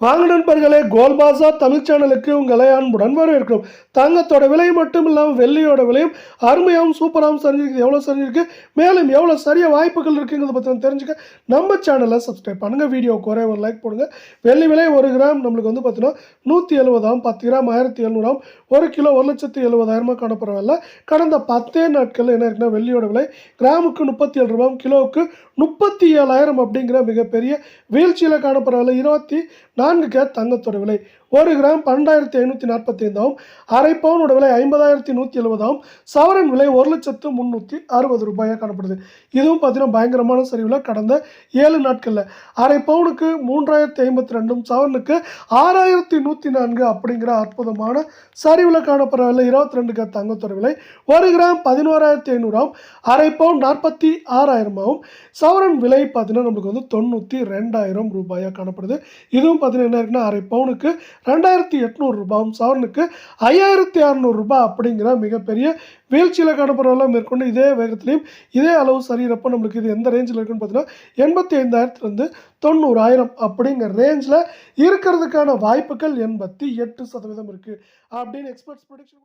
வாங்க நண்பர்களே கோல்பாசா தமிழ் சேனலுக்கு உங்களை அன்புடன் வரவேற்கிறோம். தங்கத்தோட விலை மட்டும் இல்லாமல் வெள்ளியோட விலையும் அருமையாகவும் சூப்பராகவும் சரிஞ்சிருக்கு எவ்வளோ சரிஞ்சிருக்கு? மேலும் எவ்வளோ சரிய வாய்ப்புகள் இருக்குங்கிறத பற்றி தெரிஞ்சுக்க நம்ம சேனலை சப்ஸ்கிரைப் பண்ணுங்கள் வீடியோ குறை ஒரு லைக் போடுங்க. வெள்ளி விலை ஒரு கிராம் நம்மளுக்கு வந்து பார்த்தீங்கன்னா நூற்றி எழுபதாம் பத்து கிராம் ஆயிரத்தி எழுநூறாம் ஒரு கிலோ ஒரு லட்சத்து எழுபதாயிரமா காணப்படவில்லை கடந்த பத்தே நாட்களில் என்ன இருக்குன்னா வெள்ளியோட விலை கிராமுக்கு முப்பத்தி ஏழு ரூபாய் கிலோவுக்கு முப்பத்தி ஏழாயிரம் அப்படிங்கிற மிகப்பெரிய வீழ்ச்சியில் காணப்படவில்லை இருபத்தி நான்கு கேட் தங்கத்தோட விலை ஒரு கிராம் பன்னெண்டாயிரத்தி ஐநூற்றி நாற்பத்தி ஐந்தாவும் அரை பவுனோட விலை ஐம்பதாயிரத்தி நூற்றி எழுபதாவும் சவரன் விலை ஒரு லட்சத்து முந்நூற்றி அறுபது ரூபாயாக காணப்படுது. இதுவும் பார்த்தீங்கன்னா பயங்கரமான சரிவில் கடந்த ஏழு நாட்களில். அரை பவுனுக்கு மூன்றாயிரத்தி ஐம்பத்தி ரெண்டும் சவரனுக்கு ஆறாயிரத்தி நூற்றி நான்கு அப்படிங்கிற அற்புதமான சரிவில் காணப்படவில்லை இருபத்தி ரெண்டுக்கு கேட் தங்கத்தோட விலை ஒரு கிராம் பதினோராயிரத்தி ஐநூறாம் அரை பவுன் நாற்பத்தி ஆறாயிரமாகவும் சவரன் விலை பார்த்தீங்கன்னா நம்மளுக்கு வந்து தொண்ணூற்றி ரெண்டாயிரம் ரூபாயாக காணப்படுது. இதுவும் பார்த்தீங்கன்னா என்ன இருக்குன்னா அரை பவுனுக்கு ரெண்டாயிரத்தி எட்நூறு ரூபாயும் சவரனுக்கு ஐயாயிரத்தி அறநூறுரூபா அப்படிங்கிற மிகப்பெரிய வீழ்ச்சியில் காணப்படுறதெல்லாம் மேற்கொண்டு இதே வேகத்திலையும் இதே அளவு சரியிறப்போ நம்மளுக்கு இது எந்த ரேஞ்சில் இருக்குன்னு பார்த்தீங்கன்னா எண்பத்தி ஐந்தாயிரத்துலேருந்து தொண்ணூறாயிரம் அப்படிங்கிற ரேஞ்சில் இருக்கிறதுக்கான வாய்ப்புகள் எண்பத்தி எட்டு சதவீதம் இருக்குது அப்படின்னு எக்ஸ்பர்ட்ஸ் ப்ரொடிக்ஷன்